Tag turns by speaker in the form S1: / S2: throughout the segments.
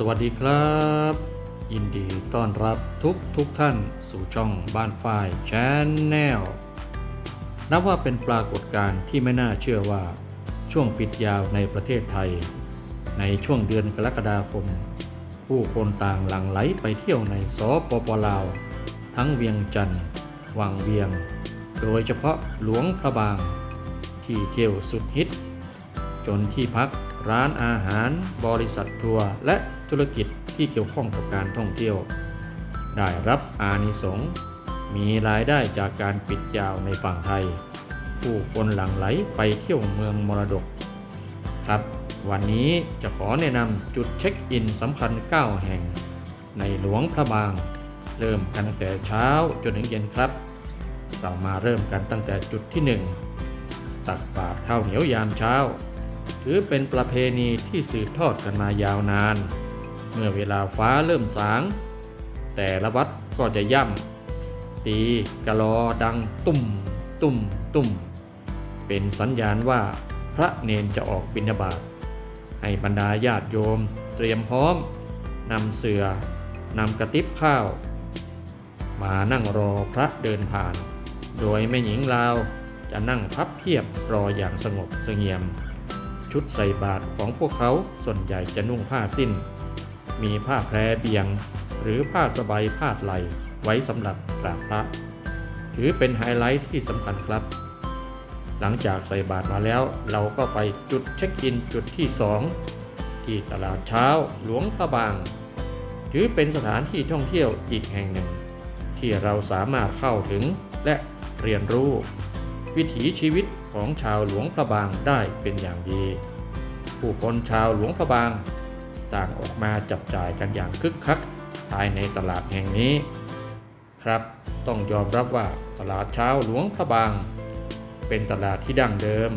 S1: สวัสดีครับ ยินดีต้อนรับทุกทุกท่านสู่ช่องบ้านฝ้ายชนแนลนับว่าเป็นปรากฏการณ์ที่ไม่น่าเชื่อว่า ช่วงปิดยาวในประเทศไทย ในช่วงเดือนกรกฎาคม ผู้คนต่างหลั่งไหลไปเที่ยวในสปปลาว ทั้งเวียงจันทร์วังเวียง โดยเฉพาะหลวงพระบาง ที่เที่ยวสุดฮิต จนที่พัก ร้านอาหาร บริษัททัวร์และธุรกิจที่เกี่ยวข้องกับการท่องเที่ยว ได้รับอานิสงส์มีรายได้จากการปิดยาวในฝั่งไทย ผู้คนหลั่งไหลไปเที่ยวเมืองมรดก ครับ วันนี้จะขอแนะนำจุดเช็คอินสำคัญ 9 แห่ง ในหลวงพระบาง เริ่มกันตั้งแต่เช้าจนถึงเย็นครับ เรามาเริ่มกันตั้งแต่จุดที่ 1 ตักบาตรข้าวเหนียวยามเช้า ถือเป็นประเพณีที่สืบทอดกันมายาวนาน เมื่อเวลาฟ้าเริ่มสาง แต่ละวัดก็จะย่ำตีกะลอดังตุ้มตุ้มตุ้มเป็นสัญญาณว่าพระเนนจะออกบิณฑบาตให้บรรดาญาติโยมเตรียมพร้อมนำเสือนำกระติบข้าว มานั่งรอพระเดินผ่าน โดยแม่หญิงลาวจะนั่งพับเพียบรออย่างสงบเสงี่ยม ชุดใส่บาตรของพวกเขาส่วนใหญ่จะนุ่งผ้าสิ้น มีผ้าแพรเบียง หรือผ้าสบายพาดไหลไว้สำหรับกราบพระ ถือเป็นไฮไลท์ที่สำคัญครับ หลังจากใส่บาตรมาแล้ว เราก็ไปจุดเช็คอินจุดที่ 2 ที่ตลาดเช้าหลวงพระบาง ถือเป็นสถานที่ท่องเที่ยวอีกแห่งหนึ่ง ที่เราสามารถเข้าถึงและเรียนรู้ วิถีชีวิตของชาวหลวงพระบางได้เป็นอย่างดี ผู้คนชาวหลวงพระบาง ต่างออกมาจับจ่ายกันอย่างคึกคักภายในตลาดแห่งนี้ ครับต้องยอมรับว่าตลาดเช้าหลวงพระบาง เป็นตลาดที่ดั้งเดิม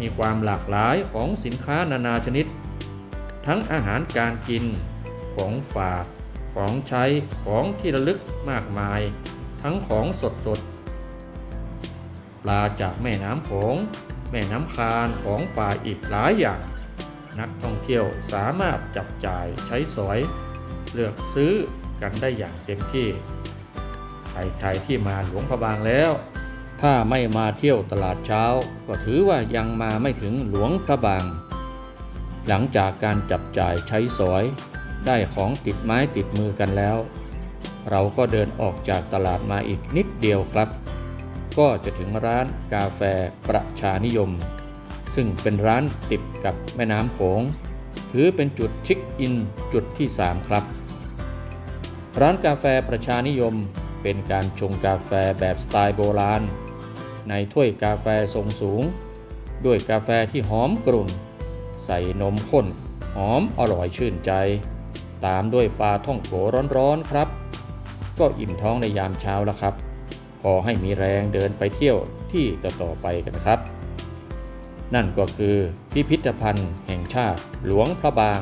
S1: มีความหลากหลายของสินค้านานาชนิด ทั้งอาหารการกินของฝากของใช้ของที่ระลึกมากมาย ทั้งของสดสด ปลาจากแม่น้ำโขงแม่น้ำคานของป่าอีกหลายอย่าง นักท่องเที่ยวสามารถจับจ่ายใช้สอย เลือกซื้อกันได้อย่างเต็มที่ใครๆที่มาหลวงพระบางแล้ว ถ้าไม่มาเที่ยวตลาดเช้า ก็ถือว่ายังมาไม่ถึงหลวงพระบาง หลังจากการจับจ่ายใช้สอย ได้ของติดไม้ติดมือกันแล้ว เราก็เดินออกจากตลาดมาอีกนิดเดียวครับ ก็จะถึงร้านกาแฟประชานิยม ซึ่งเป็นร้านติดกับแม่น้ำโขงถือเป็นจุดเช็คอินจุดที่ 3 ครับ ร้านกาแฟประชานิยมเป็นการชงกาแฟแบบสไตล์โบราณ ในถ้วยกาแฟทรงสูง ด้วยกาแฟที่หอมกรุ่น ใส่นมข้น หอมอร่อยชื่นใจ ตามด้วยปลาท่องโกร้อนๆครับ ก็อิ่มท้องในยามเช้าแล้วครับ พอให้มีแรงเดินไปเที่ยวที่ต่อๆไปกันครับ นั่นก็คือพิพิธภัณฑ์แห่งชาติหลวงพระบาง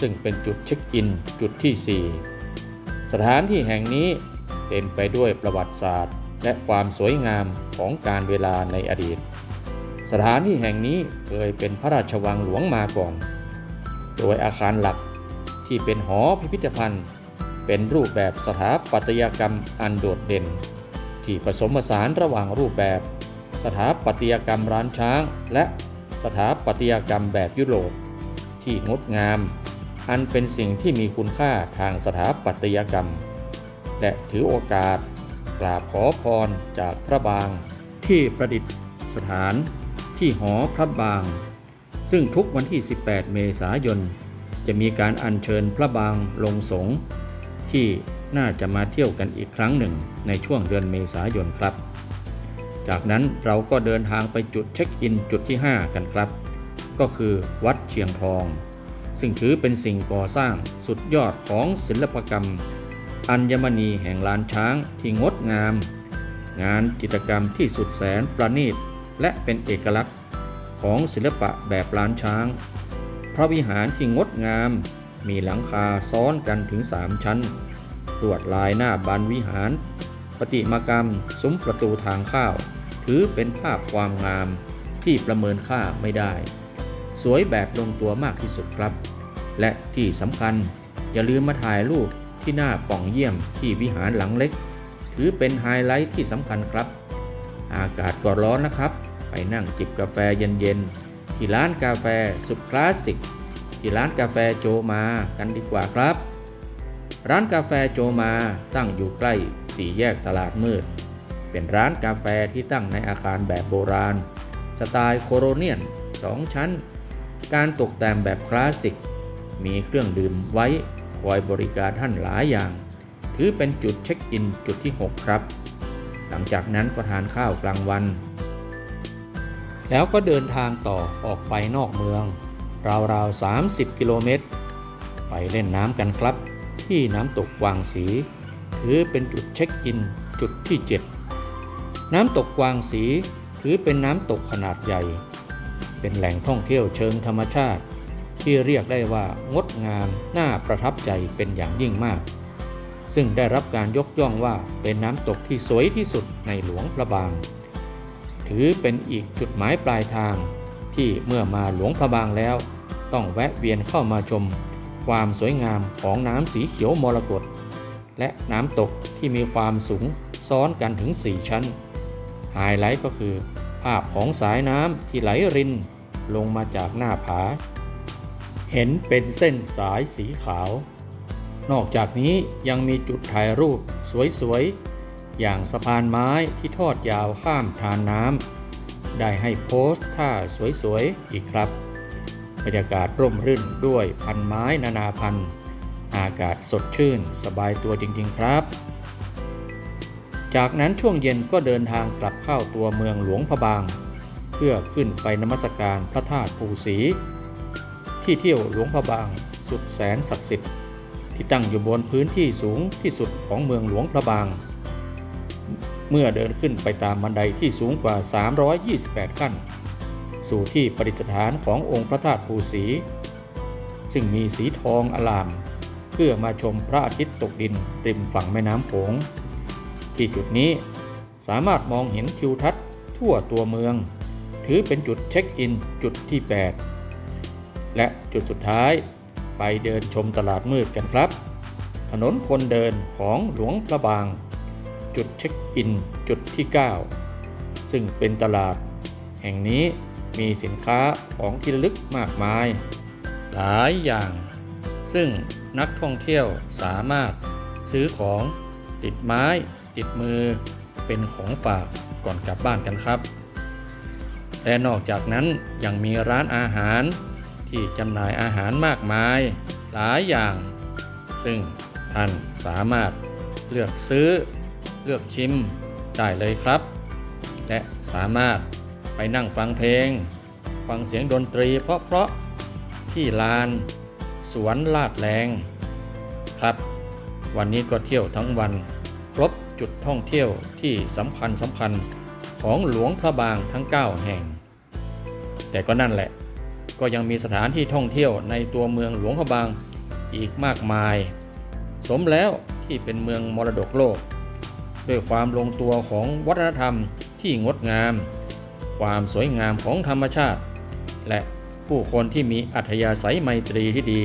S1: ซึ่งเป็นจุดเช็คอินจุดที่ 4 สถานที่แห่งนี้เต็มไปด้วยประวัติศาสตร์ และความสวยงามของการเวลาในอดีต สถานที่แห่งนี้เคยเป็นพระราชวังหลวงมาก่อน โดยอาคารหลักที่เป็นหอพิพิธภัณฑ์ เป็นรูปแบบสถาปัตยกรรมอันโดดเด่น ที่ผสมผสานระหว่างรูปแบบ สถาปัตยกรรมร้านช้าง และสถาปัตยกรรมแบบยุโรป ที่งดงาม อันเป็นสิ่งที่มีคุณค่าทางสถาปัตยกรรม และถือโอกาสกราบขอพรจากพระบาง ที่ประดิษฐานที่หอพระบาง ซึ่งทุกวันที่ 18 เมษายน จะมีการอัญเชิญพระบางลงสงฆ์ที่ น่าจะมาเที่ยวกันอีกครั้งหนึ่งในช่วงเดือนเมษายนครับ จากนั้นเราก็เดินทางไปจุดเช็คอินจุดที่ 5 กันครับ ก็คือวัดเชียงทอง ซึ่งถือเป็นสิ่งก่อสร้างสุดยอดของศิลปกรรม อัญมณีแห่งลานช้างที่งดงาม งานจิตรกรรมที่สุดแสนประณีตและเป็นเอกลักษณ์ของศิลปะแบบล้านช้าง พระวิหารที่งดงาม มีหลังคาซ้อนกันถึงสามชั้น ลวดลายหน้าบานวิหาร ปฏิมากรรมซุ้มประตูทางเข้าถือเป็นภาพความงามที่ประเมินค่าไม่ได้ สวยแบบลงตัวมากที่สุดครับ และที่สำคัญอย่าลืมมาถ่ายรูปที่หน้าป่องเยี่ยมที่วิหารหลังเล็ก ถือเป็นไฮไลท์ที่สำคัญครับ อากาศก็ร้อนนะครับ ไปนั่งจิบกาแฟเย็นๆที่ร้านกาแฟสุดคลาสสิกที่ร้านกาแฟโจมากันดีกว่าครับ ร้านกาแฟโจมาตั้งอยู่ใกล้สี่แยกตลาดมืด เป็นร้านกาแฟที่ตั้งในอาคารแบบโบราณ สไตล์โคโรเนียน2ชั้น การตกแต่งแบบคลาสสิก มีเครื่องดื่มไว้คอยบริการท่านหลายอย่าง ถือเป็นจุดเช็คอินจุดที่ 6 ครับ หลังจากนั้นก็ทานข้าวกลางวัน แล้วก็เดินทางต่อออกไปนอกเมือง ราวๆ 30 กิโลเมตร ไปเล่นน้ำกันครับ ที่น้ำตกวางสีถือเป็นจุดเช็คอินจุดที่ 7 น้ำตกกวางสีถือเป็นน้ำตกขนาดใหญ่ เป็นแหล่งท่องเที่ยวเชิงธรรมชาติ ที่เรียกได้ว่างดงามน่าประทับใจเป็นอย่างยิ่งมาก ซึ่งได้รับการยกย่องว่าเป็นน้ำตกที่สวยที่สุดในหลวงพระบาง ถือเป็นอีกจุดหมายปลายทางที่เมื่อมาหลวงพระบางแล้ว ต้องแวะเวียนเข้ามาชม ความสวยงามของน้ำสีเขียวมรกตและน้ำตกที่มีความสูงซ้อนกันถึง 4 ชั้น ไฮไลท์ก็คือ ภาพของสายน้ำที่ไหลรินลงมาจากหน้าผา เห็นเป็นเส้นสายสีขาว นอกจากนี้ยังมีจุดถ่ายรูปสวยๆ อย่างสะพานไม้ที่ทอดยาวข้ามทานน้ำได้ให้โพสต์ท่าสวยๆ อีกครับ บรรยากาศร่มรื่นด้วยพันไม้นานาพันธุ์ อากาศสดชื่น สบายตัวจริงๆครับ จากนั้นช่วงเย็นก็เดินทางกลับเข้าตัวเมืองหลวงพะบาง เพื่อขึ้นไปนมัสการพระธาตุภูสี ที่เที่ยวหลวงพะบางสุดแสนศักดิ์สิทธิ์ที่ตั้งอยู่บนพื้นที่สูงที่สุดของเมืองหลวงพระบาง เมื่อเดินขึ้นไปตามบันไดที่สูงกว่า 328 ขั้น สู่ที่ประดิษฐานขององค์พระธาตุภูสี ซึ่งมีสีทองอลาม เพื่อมาชมพระอาทิตย์ตกดินริมฝั่งแม่น้ำโขง ที่จุดนี้สามารถมองเห็นทิวทัศน์ทั่วตัวเมือง ถือเป็นจุดเช็คอินจุดที่ 8 และจุดสุดท้ายไปเดินชมตลาดมืดกันครับ ถนนคนเดินของหลวงพระบาง จุดเช็คอินจุดที่ 9 ซึ่งเป็นตลาด แห่งนี้ มีสินค้าของที่ระลึกมากมาย หลายอย่าง ซึ่งนักท่องเที่ยวสามารถซื้อของติดไม้ ติดมือ เป็นของฝากก่อนกลับบ้านกันครับ และนอกจากนั้นยังมีร้านอาหารที่จำหน่ายอาหารมากมาย หลายอย่าง ซึ่งท่านสามารถเลือกซื้อเลือกชิมได้เลยครับ และสามารถ ไปนั่งฟังเพลง ฟังเสียงดนตรีเพราะๆที่ลาน สวนลาดแรง ครับ วันนี้ก็เที่ยวทั้งวัน ครบจุดท่องเที่ยวที่สำคัญสำคัญของหลวงพระบางทั้ง 9 แห่ง แต่ก็นั่นแหละ ก็ยังมีสถานที่ท่องเที่ยวในตัวเมืองหลวงพระบางอีกมากมาย สมแล้วที่เป็นเมืองมรดกโลก ด้วยความลงตัวของวัฒนธรรมที่งดงาม ความสวยงามของธรรมชาติ และผู้คนที่มีอัธยาศัยไมตรีที่ดี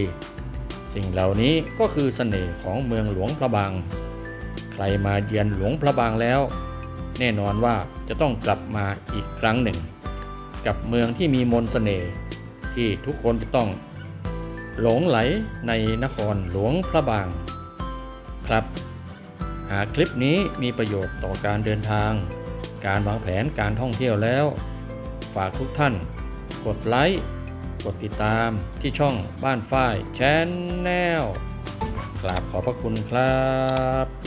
S1: สิ่งเหล่านี้ก็คือเสน่ห์ของเมืองหลวงพระบาง ใครมาเยือนหลวงพระบางแล้ว แน่นอนว่าจะต้องกลับมาอีกครั้งหนึ่ง กับเมืองที่มีมนต์เสน่ห์ที่ทุกคนจะต้อง หลงไหลในนครหลวงพระบาง ครับ หากคลิปนี้มีประโยชน์ต่อการเดินทาง การวางแผนการท่องเที่ยวแล้ว ฝากทุกท่าน กดไลค์ กดติดตามที่ช่องบ้านฝ้ายแชนแนลกราบขอบพระคุณครับ